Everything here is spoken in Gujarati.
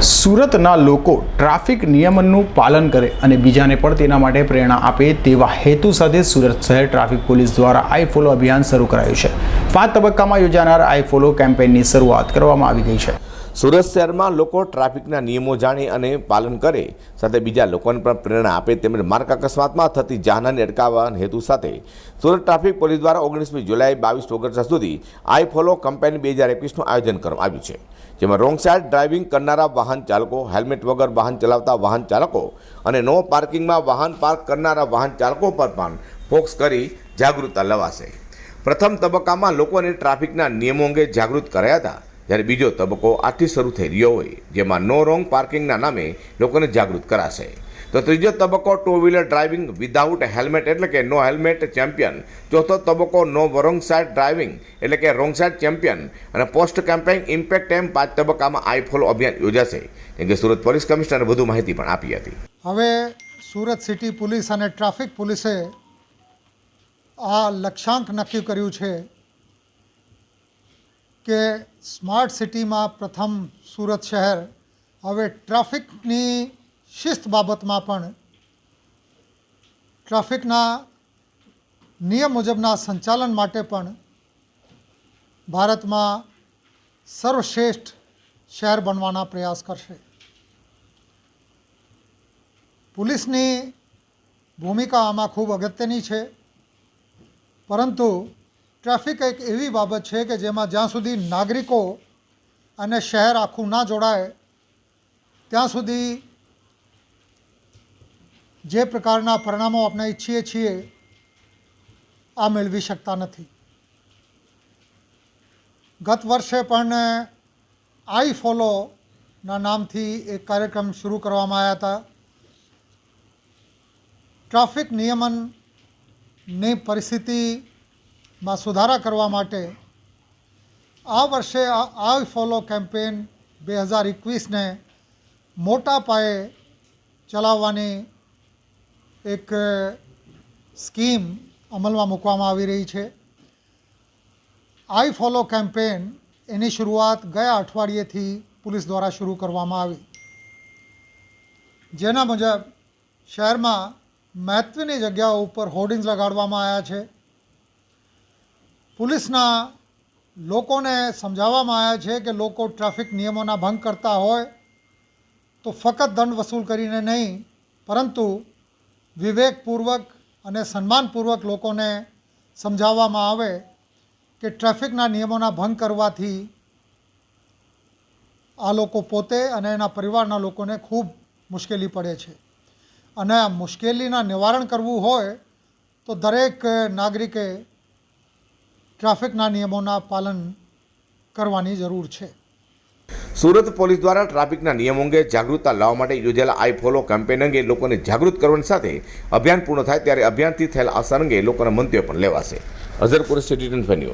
સુરતના લોકો ટ્રાફિક નિયમનનું પાલન કરે અને બીજાને પણ તેના માટે પ્રેરણા આપે તેવા હેતુ સાથે સુરત શહેર ટ્રાફિક પોલીસ દ્વારા આઈ ફોલો અભિયાન શરૂ કરાયું છે. પાંચ તબક્કામાં યોજાનાર આઈ ફોલો કેમ્પેઇનની શરૂઆત કરવામાં આવી ગઈ છે. સુરત શહેરમાં લોકો ટ્રાફિકના નિયમો જાણી અને પાલન કરે, સાથે બીજા લોકોને પણ પ્રેરણા આપે તેમજ માર્ગ અકસ્માતમાં થતી જાનહાની અટકાવવાના હેતુ સાથે સુરત ટ્રાફિક પોલીસ દ્વારા ઓગણીસમી જુલાઈ બાવીસ ઓગસ્ટ સુધી આઈ ફોલો કંપેની બે હજાર એકવીસનું આયોજન કરવામાં આવ્યું છે, જેમાં રોંગ સાઇડ ડ્રાઇવિંગ કરનારા વાહન ચાલકો, હેલ્મેટ વગર વાહન ચલાવતા વાહન ચાલકો અને નો પાર્કિંગમાં વાહન પાર્ક કરનારા વાહન ચાલકો પર પણ ફોકસ કરી જાગૃતતા લવાશે. પ્રથમ તબક્કામાં લોકોને ટ્રાફિકના નિયમો અંગે જાગૃત કરાયા હતા. જ્યારે બીજો તબક્કો આજથી શરૂ થઈ રહ્યો હોય, જેમાં નો રોંગ પાર્કિંગના નામે લોકોને જાગૃત કરાશે. તો ત્રીજો તબક્કો two wheeler driving without helmet, એટલે કે નો હેલ્મેટ ચેમ્પિયન. ચોથો તબક્કો નો રોંગ સાઇડ ડ્રાઇવિંગ, એટલે કે રોંગ સાઇડ ચેમ્પિયન. અને પોસ્ટ કેમ્પેઇન ઇમ્પેક્ટ એમ પાંચ તબક્કામાં આઈ ફોલો અભિયાન યોજાશે. કેમ કે સુરત પોલીસ કમિશનરે વધુ માહિતી પણ આપી હતી. હવે સુરત સિટી પોલીસ અને ટ્રાફિક પોલીસે આ લક્ષ્યાંક નક્કી કર્યું છે કે સ્માર્ટ સિટીમાં પ્રથમ સુરત શહેર, હવે ટ્રાફિકની શિસ્ત બાબતમાં પણ ટ્રાફિકના નિયમ મુજબના સંચાલન માટે પણ ભારતમાં સર્વશ્રેષ્ઠ શહેર બનવાના પ્રયાસ કરશે. પોલીસની ભૂમિકા આમાં ખૂબ અગત્યની છે. પરંતુ ટ્રાફિક એક એવી બાબત છે કે જેમાં જ્યાં સુધી નાગરિકો અને શહેર આખું ના જોડાય, ત્યાં સુધી જે પ્રકારના પરિણામો આપણે ઈચ્છીએ છીએ, આ મેળવી શકતા નથી. ગત વર્ષે પણ આઈ ફોલોના નામથી એક કાર્યક્રમ શરૂ કરવામાં આવ્યા હતા. ટ્રાફિક નિયમનની પરિસ્થિતિમાં સુધારા કરવા માટે આ વર્ષે આ આઈ ફોલો કેમ્પેન બે હજાર એકવીસને મોટા પાયે ચલાવવાની એક સ્કીમ અમલમાં મૂકવામાં આવી રહી છે. આઈ ફોલો કેમ્પેન એની શરૂઆત ગયા અઠવાડિયેથી પોલીસ દ્વારા શરૂ કરવામાં આવી. જેના મુજબ શહેરમાં મહત્ત્વની જગ્યાઓ ઉપર હોર્ડિંગ્સ લગાડવામાં આવ્યા છે. પોલીસના લોકોને સમજાવવામાં આવ્યા છે કે લોકો ટ્રાફિક નિયમોના ભંગ કરતા હોય તો ફક્ત દંડ વસૂલ કરીને નહીં, પરંતુ વિવેકપૂર્વક અને સન્માનપૂર્વક લોકોને સમજાવવામાં આવે કે ટ્રાફિકના નિયમોના ભંગ કરવાથી આ લોકો પોતે અને એના પરિવારના લોકોને ખૂબ મુશ્કેલી પડે છે. અને આ મુશ્કેલીના નિવારણ કરવું હોય તો દરેક નાગરિકે ટ્રાફિકના નિયમોના પાલન કરવાની જરૂર છે. સુરત પોલીસ દ્વારા ટ્રાફિકના નિયમો અંગે જાગૃતતા લાવવા માટે યોજાયેલા આઈ ફોલો કેમ્પેન અંગે લોકોને જાગૃત કરવાની સાથે અભિયાન પૂર્ણ થાય ત્યારે અભિયાનથી થયેલા અસર અંગે લોકોના મંતવ્ય પણ લેવાશે. Azarpur city news.